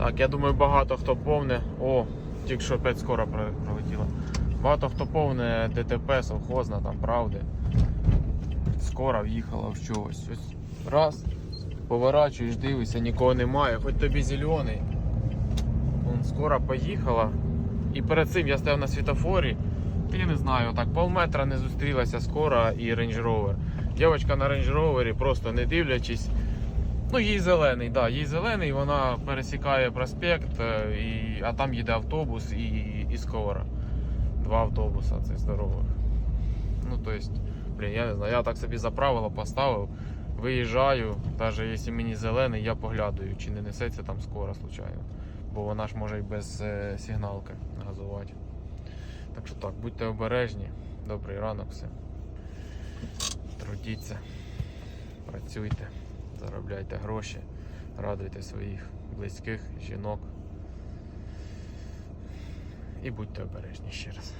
Так, я думаю, багато хто повне. О, тільки що опять скоро про- пролетіло. Багато хто повне ДТП, совхозна, там правди. Скоро в'їхала в чогось. Ось раз, поворачуєш, дивишся, нікого немає, хоч тобі зелений. Вон скоро поїхала. І перед цим я стояв на світофорі. Я не знаю, так полметра не зустрілася скоро і Range Rover. Дівчинка на Range Rover, просто не дивлячись. Ну, їй зелений, да, їй зелений, вона пересікає проспект, е, і, а там їде автобус і, і скоро. Два автобуса цих здорових. Ну, то есть, блін, я не знаю, я так собі за правило поставив. Виїжджаю, навіть якщо мені зелений, я поглядаю, чи не несеться там скоро, случайно. Бо вона ж може і без е, сигналки газувати. Так що так, будьте обережні. Добрий ранок всім. Трудіться, працюйте, заробляйте гроші, радуйте своїх близьких, жінок. І будьте обережні ще раз.